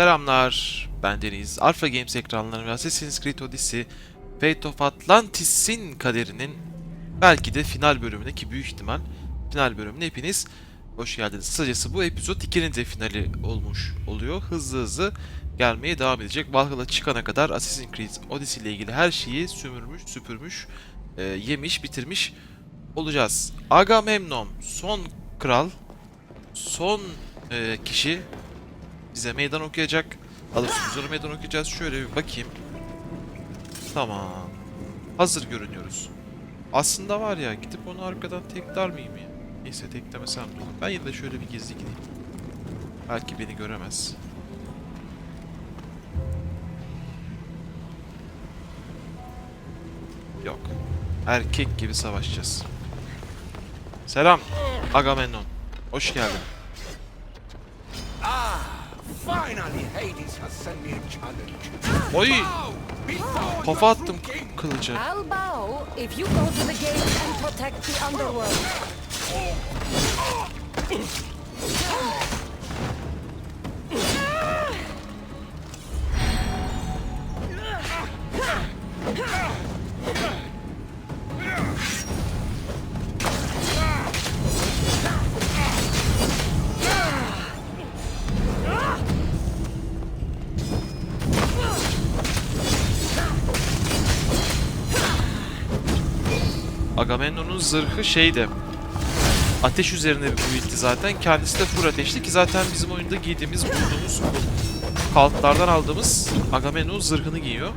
Selamlar, ben Deniz. Alpha Games ekranlarında ve Assassin's Creed Odyssey Fate of Atlantis'in kaderinin belki de final bölümüne ki büyük ihtimal final bölümüne hepiniz hoş geldiniz. Kısacası bu epizod 2'nin de finali olmuş oluyor. Hızlı hızlı gelmeye devam edecek. Valhalla çıkana kadar Assassin's Creed Odyssey ile ilgili her şeyi sömürmüş, süpürmüş, e, yemiş, bitirmiş olacağız. Agamemnon son kral, son e, kişi bize meydan okuyacak. Alıp sonra meydan okuyacağız. Şöyle bir bakayım. Tamam. Hazır görünüyoruz. Aslında var ya gidip onu arkadan tekrar mıyım ya? Neyse teklemesem de. Ben yine de şöyle bir gizli gideyim. Belki beni göremez. Yok. Erkek gibi savaşacağız. Selam Agamemnon. Hoş geldin. Oy! Kafa attım full zırhı şeydi. Ateş üzerine bir build'ti zaten. Kendisi de full ateşli ki zaten bizim oyunda giydiğimiz, bulduğumuz kaltlardan aldığımız Agamemnon zırhını giyiyor.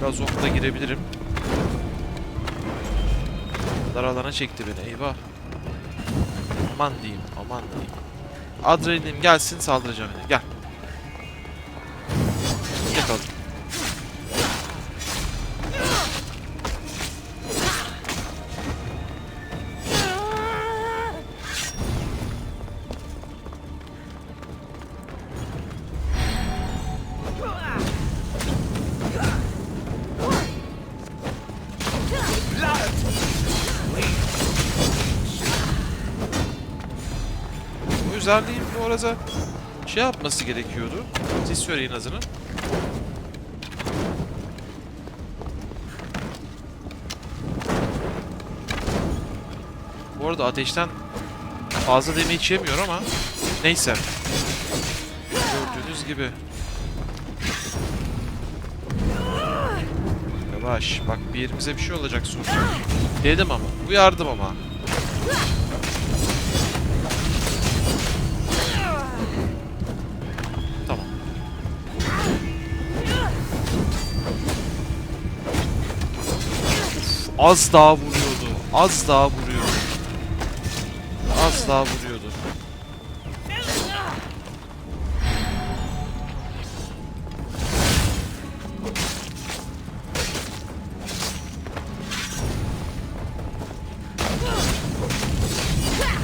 Biraz okla girebilirim. Dar alana çekti beni eyvah. Aman diyeyim, aman diyeyim. Adrenalin gelsin saldıracağım. Gel. Bu özelliğin bu arada şey yapması gerekiyordu. Siz söyleyin hazırın. Bu arada ateşten fazla damage yemiyor ama neyse. Gördüğünüz gibi. Yavaş bak bir yerimize bir şey olacak sonra. Dedim ama uyardım ama. Az daha vuruyordu. Az daha vuruyordu. Az daha vuruyordu.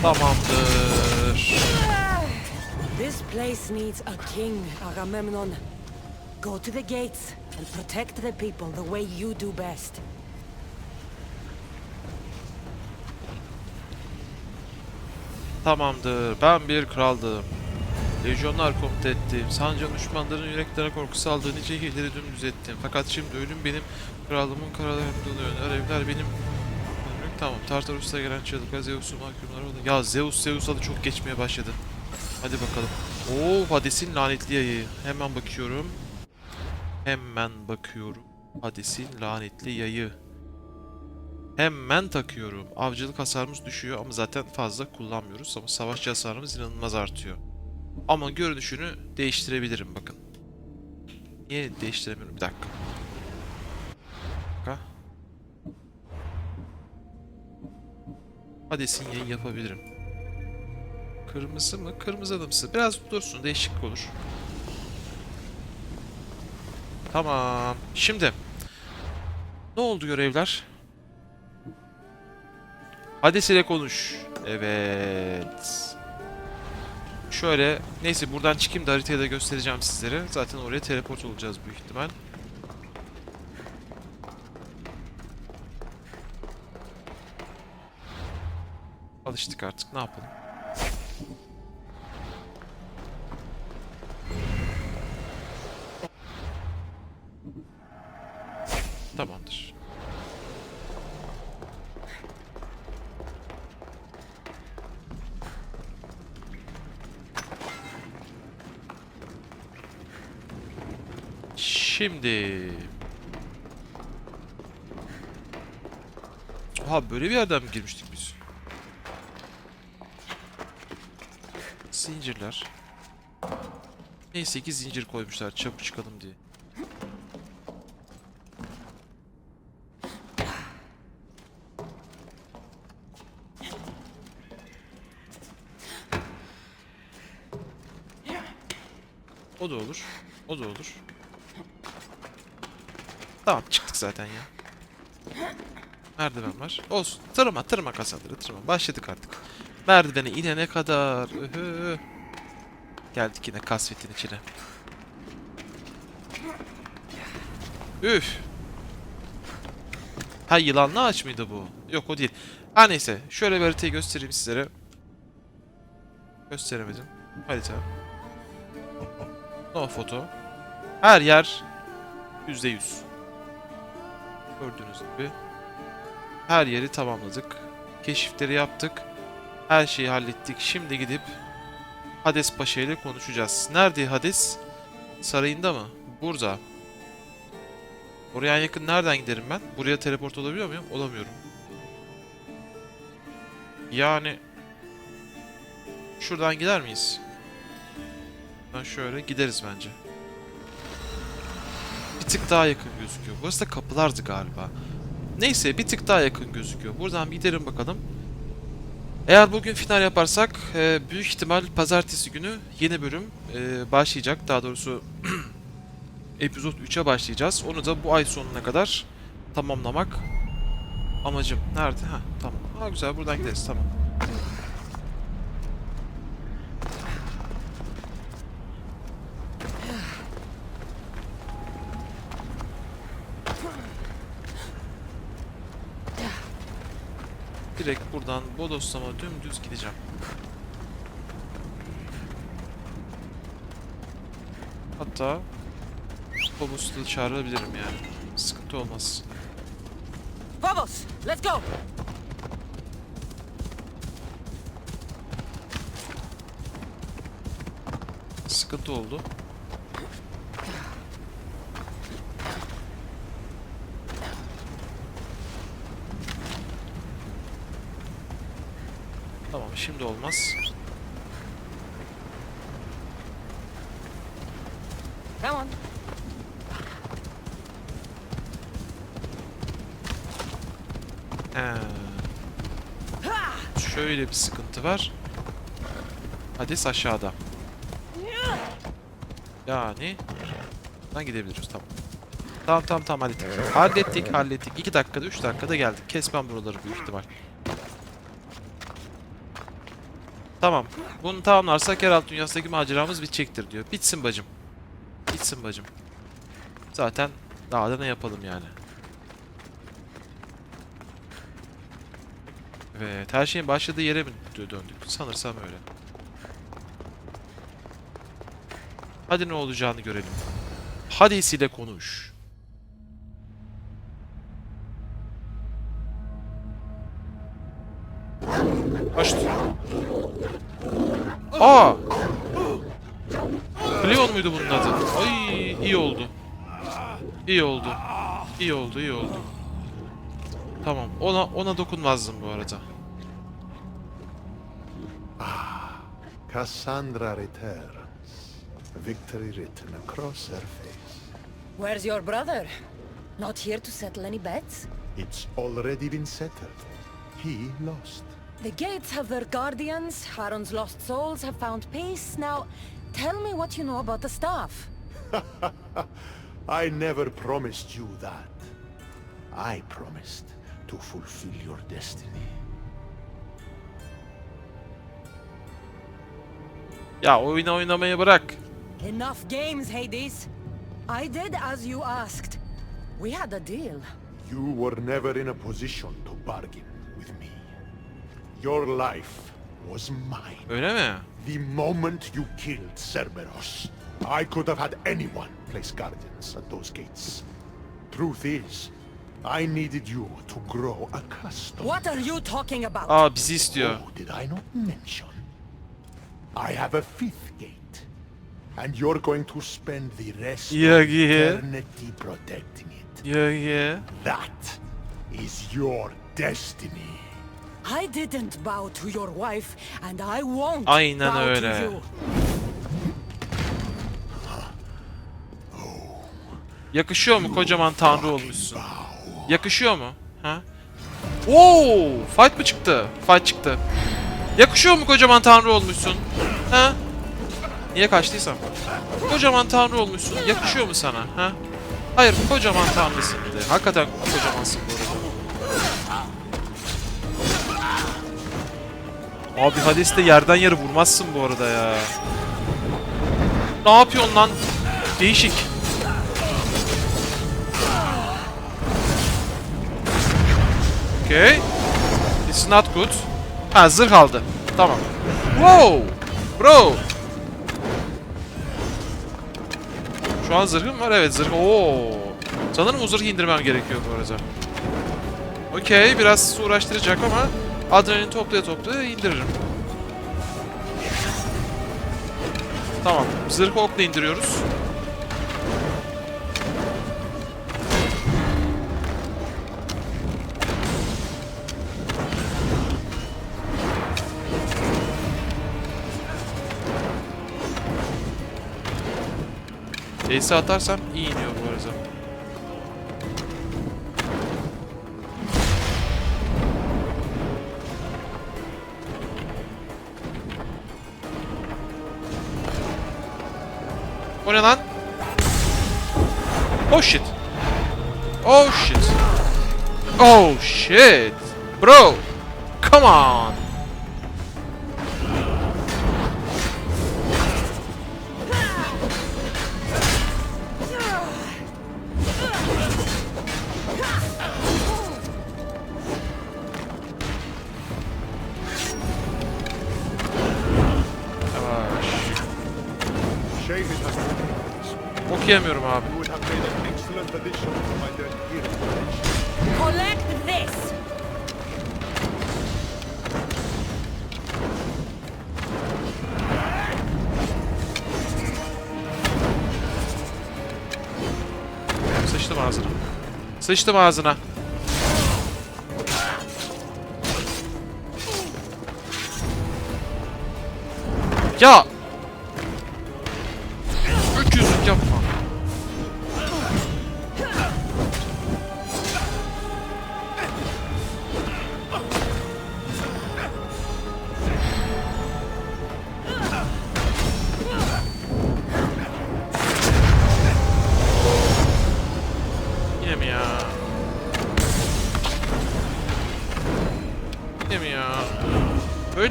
Tamamdır. This place needs a king, Agamemnon. Go to the gates and protect the people the way you do best. Tamamdır. Ben bir kraldım. Lejyonlar komuta ettim. Sancan düşmanların yüreklerine korku saldığı nice hilleri dümdüz ettim. Fakat şimdi ölüm benim krallığımın karalarında oluyor. Alevler benim... Tamam. Tartarus'ta gelen çığlıklar Zeus'un mahkumları oldu. Ya Zeus Zeus adı çok geçmeye başladı. Hadi bakalım. Oo Hades'in lanetli yayı. Hemen bakıyorum. Hemen bakıyorum. Hades'in lanetli yayı. Hemen takıyorum. Avcılık hasarımız düşüyor ama zaten fazla kullanmıyoruz. Ama savaşçı hasarımız inanılmaz artıyor. Ama görünüşünü değiştirebilirim bakın. Niye değiştiremiyorum? Bir dakika. Bir dakika. Hades'in yayın yapabilirim. Kırmızı mı? Kırmızı adımsı. Biraz dursun. Değişiklik olur. Tamam. Şimdi. Ne oldu görevler? Hades ile konuş. Evet. Şöyle, neyse buradan çıkayım da haritayı da göstereceğim sizlere. Zaten oraya teleport olacağız büyük ihtimal. Alıştık artık, ne yapalım. Şimdi... Oha böyle bir yerden mi girmiştik biz? Zincirler. Neyse ki zincir koymuşlar çabuk çıkalım diye. O da olur. O da olur. Tamam çıktık zaten ya. Merdiven var. Olsun. Tırma tırma kasaları tırma. Başladık artık. Merdivene inene kadar. Ühü. Geldik yine kasvetin içine. Üf. Ha yılanlı ağaç mıydı bu? Yok o değil. Ha neyse. Şöyle bir haritayı göstereyim sizlere. Gösteremedim. Harita. No foto. Her yer %100. Gördüğünüz gibi. Her yeri tamamladık. Keşifleri yaptık. Her şeyi hallettik. Şimdi gidip Hades Paşa ile konuşacağız. Nerede Hades? Sarayında mı? Burada. Oraya yakın nereden giderim ben? Buraya teleport olabiliyor muyum? Olamıyorum. Yani... Şuradan gider miyiz? Ben şöyle gideriz bence. Tık daha yakın gözüküyor. Burası da kapılardı galiba. Neyse bir tık daha yakın gözüküyor. Buradan bir gidelim bakalım. Eğer bugün final yaparsak e, büyük ihtimal pazartesi günü yeni bölüm e, başlayacak. Daha doğrusu epizod 3'e başlayacağız. Onu da bu ay sonuna kadar tamamlamak amacım. Nerede? Ha tamam. Ha güzel buradan gideriz tamam. Direkt buradan Bodoslama dümdüz gideceğim. Hatta Phobos'u çağırabilirim yani. Sıkıntı olmaz. Vamos, let's go! Sıkıntı oldu. Şimdi olmaz. Come on. He. Şöyle bir sıkıntı var. Hades aşağıda. Yani buradan gidebiliriz tamam. Tamam tamam tamam hallettik. Hallettik hallettik. 2 dakikada 3 dakikada geldik. Kesmem buraları büyük ihtimal. Tamam. Bunu tamamlarsak yeraltı dünyasındaki maceramız bitecektir diyor. Bitsin bacım. Bitsin bacım. Zaten daha da ne yapalım yani. Evet, her şeyin başladığı yere mi dö- döndük? Sanırsam öyle. Hadi ne olacağını görelim. Hades ile konuş. Açtı. Aa! Leon muydu bunun adı? Ay iyi oldu. İyi oldu. İyi oldu, iyi oldu. Tamam. Ona ona dokunmazdım bu arada. Cassandra returns, victory written across her face. Where's your brother? Not here to settle any bets? It's already been settled. He lost. The gates have their guardians, Haron's lost souls have found peace. Now, tell me what you know about the staff. I never promised you that. I promised to fulfill your destiny. Ya oyna oynamayı bırak. Enough games, Hades. I did as you asked. We had a deal. You were never in a position to bargain with me. Your life was mine. Öyle mi? The moment you killed Cerberus, I could have had anyone place guardians at those gates. Truth is, I needed you to grow accustomed. What are you talking about? Aa bizi istiyor. Oh, did I not mention? I have a fifth gate, and you're going to spend the rest Yeah, of yeah. eternity protecting it. Yeah yeah. That is your destiny. I didn't bow to your wife, and I won't Aynen bow öyle. to you. Yakışıyor mu kocaman tanrı olmuşsun? Yakışıyor mu? Ha? Oo, fight mı çıktı? Fight çıktı. Yakışıyor mu kocaman tanrı olmuşsun? Ha? Niye kaçtıysam? Kocaman tanrı olmuşsun. Yakışıyor mu sana? Ha? Hayır, kocaman tanrısın bir de. Hakikaten kocamansın bu arada. Abi Hades de yerden yere vurmazsın bu arada ya. Ne yapıyorsun lan? Değişik. Okay. It's not good. Ha zırh aldı. Tamam. Wow! Bro! Şu an zırhım var evet zırh. Oo. Sanırım o zırhı indirmem gerekiyor bu arada. Okey biraz uğraştıracak ama adrenalin toplaya toplaya indiririm. Tamam. Zırhı okla indiriyoruz. Ace atarsam iyi iniyor bu arada. Ne lan? Oh shit. Oh shit. Oh shit. Bro. Come on. Hero collection. Collect this! Sıçtım ağzına. Sıçtım ağzına. Ya!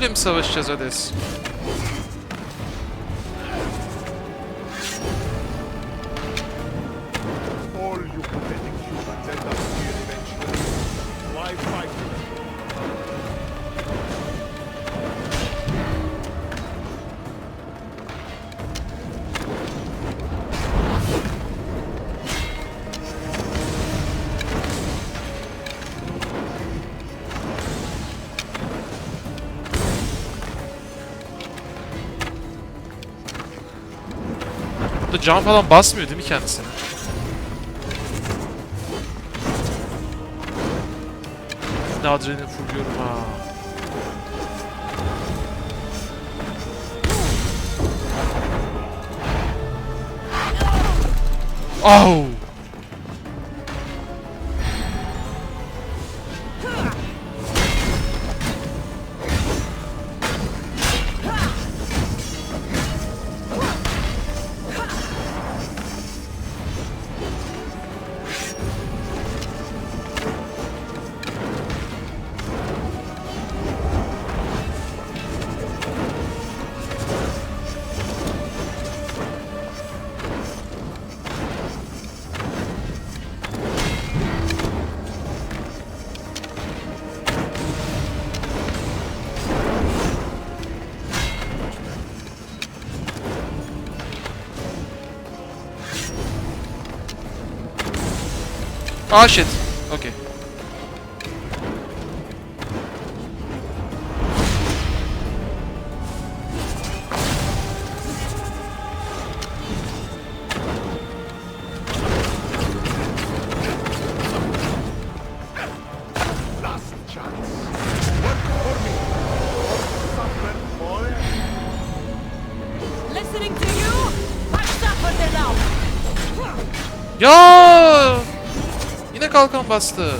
Böyle mi savaşacağız Hades? Burada can falan basmıyor değil mi kendisine? Ne adrenalin fulluyorum ha. Au! Ah shit. Okey. Last kalkan bastı.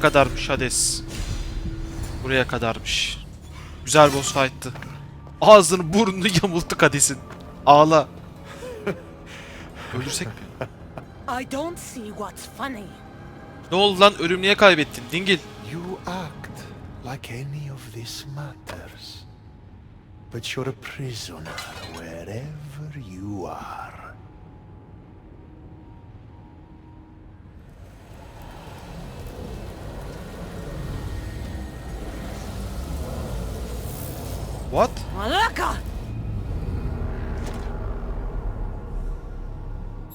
Buraya kadarmış Hades. Buraya kadarmış. Güzel boss fight'tı. Ağzını burnunu yamulttuk Hades'in. Ağla. Öldürsek mi? I don't see what's funny. Ne oldu lan? Ölümlüğe kaybettin. Dingil. You act like any of these matters. But you're a prisoner wherever you are. What? Malaka!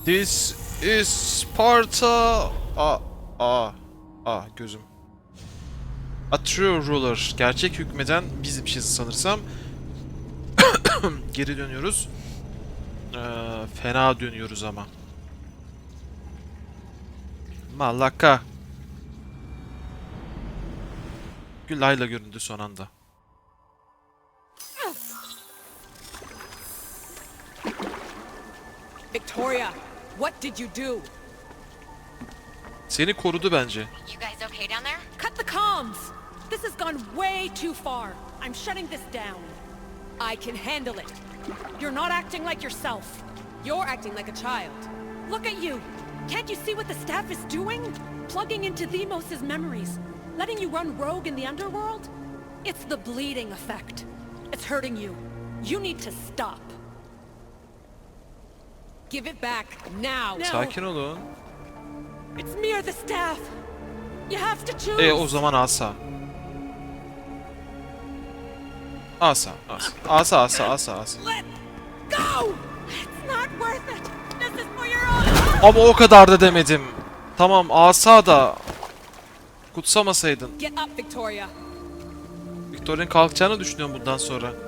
This is Sparta. A a a gözüm. A true ruler. Gerçek hükmeden bizmişiz sanırsam. Geri dönüyoruz. Ee, fena dönüyoruz ama. Malaka. Gülayla göründü son anda. Victoria, what did you do? Seni korudu bence. You guys okay down there? Cut the comms! This has gone way too far. I'm shutting this down. I can handle it. You're not acting like yourself. You're acting like a child. Look at you! Can't you see what the staff is doing? Plugging into Themos' memories. Letting you run rogue in the underworld? It's the bleeding effect. It's hurting you. You need to stop. Give it back, now! No! Sakin olun. It's me or the staff! You have to choose! E o zaman asa. Asa, asa. Asa, asa, asa, asa. Let go! It's not worth it! This is for your own... Ama o kadar da demedim. Tamam asa da kutsamasaydın. Get up, Victoria! Victoria'nın kalkacağını düşünüyorum bundan sonra.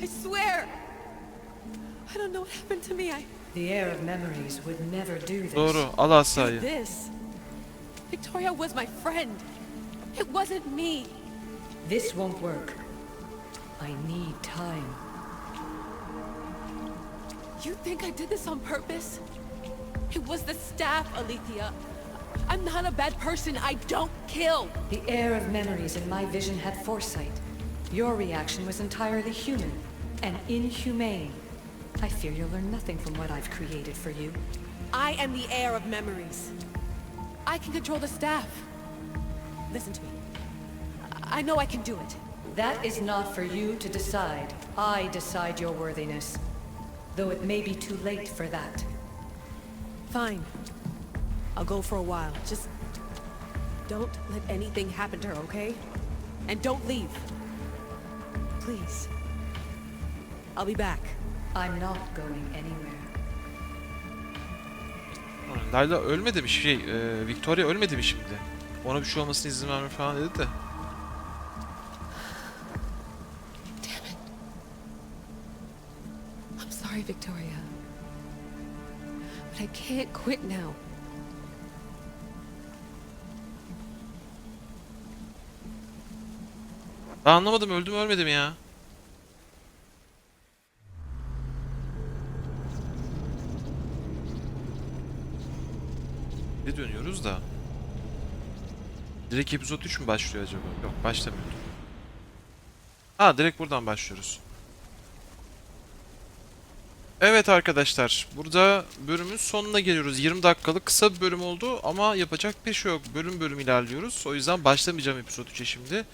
I, I swear. I don't know what happened to me. I The heir of memories would never do this. Doğru al asayı. this. Victoria was my friend. It wasn't me. This won't work. I need time. You think I did this on purpose? It was the staff, Alethea. I'm not a bad person. I don't kill. The heir of memories in my vision had foresight. Your reaction was entirely human and inhumane. I fear you'll learn nothing from what I've created for you. I am the heir of memories. I can control the staff. Listen to me. I I know I can do it. That is not for you to decide. I decide your worthiness. Though it may be too late for that. Fine. I'll go for a while. Just don't let anything happen to her, okay? And don't leave. Please. I'll be back. I'm not going anywhere. Layla ölmedi mi şey? e, Victoria ölmedi mi şimdi? Ona bir şey olmasına izin verme falan dedi de. Damn it. I'm sorry, Victoria. But I can't quit now. Ben anlamadım öldü mü ölmedi mi ya? Dönüyoruz da? Direkt epizod 3 mü başlıyor acaba? Yok başlamıyor. Ha direkt buradan başlıyoruz. Evet arkadaşlar burada bölümün sonuna geliyoruz. 20 dakikalık kısa bir bölüm oldu ama yapacak bir şey yok. Bölüm bölüm ilerliyoruz. O yüzden başlamayacağım epizod 3'e şimdi.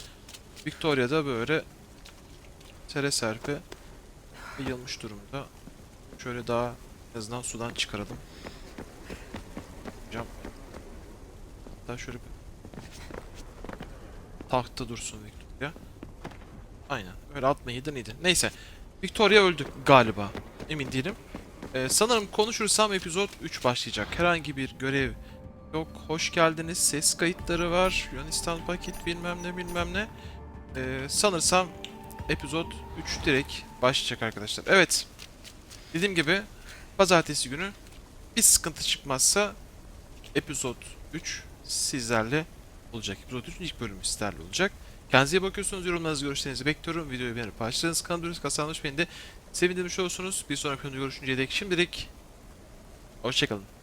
Victoria da böyle sere serpe yayılmış durumda. Şöyle daha en azından sudan çıkaralım. Daha şöyle bir tahtta dursun Victoria. Aynen. Öyle atmayıydın iyiydi. Neyse. Victoria öldü galiba. Emin değilim. Ee, sanırım konuşursam epizod 3 başlayacak. Herhangi bir görev yok. Hoş geldiniz. Ses kayıtları var. Yunanistan paket bilmem ne bilmem ne. Ee, sanırsam epizod 3 direkt başlayacak arkadaşlar. Evet. Dediğim gibi pazartesi günü bir sıkıntı çıkmazsa epizod 3 sizlerle olacak. 3'ün ilk bölümü sizlerle olacak. Kendinize bakıyorsunuz. Yorumlarınızı, görüşlerinizi bekliyorum. Videoyu beğenip paylaşırsanız kanalımızı kazanmış beni de sevindirmiş olursunuz. Bir sonraki videoda görüşünceye dek şimdilik hoşçakalın.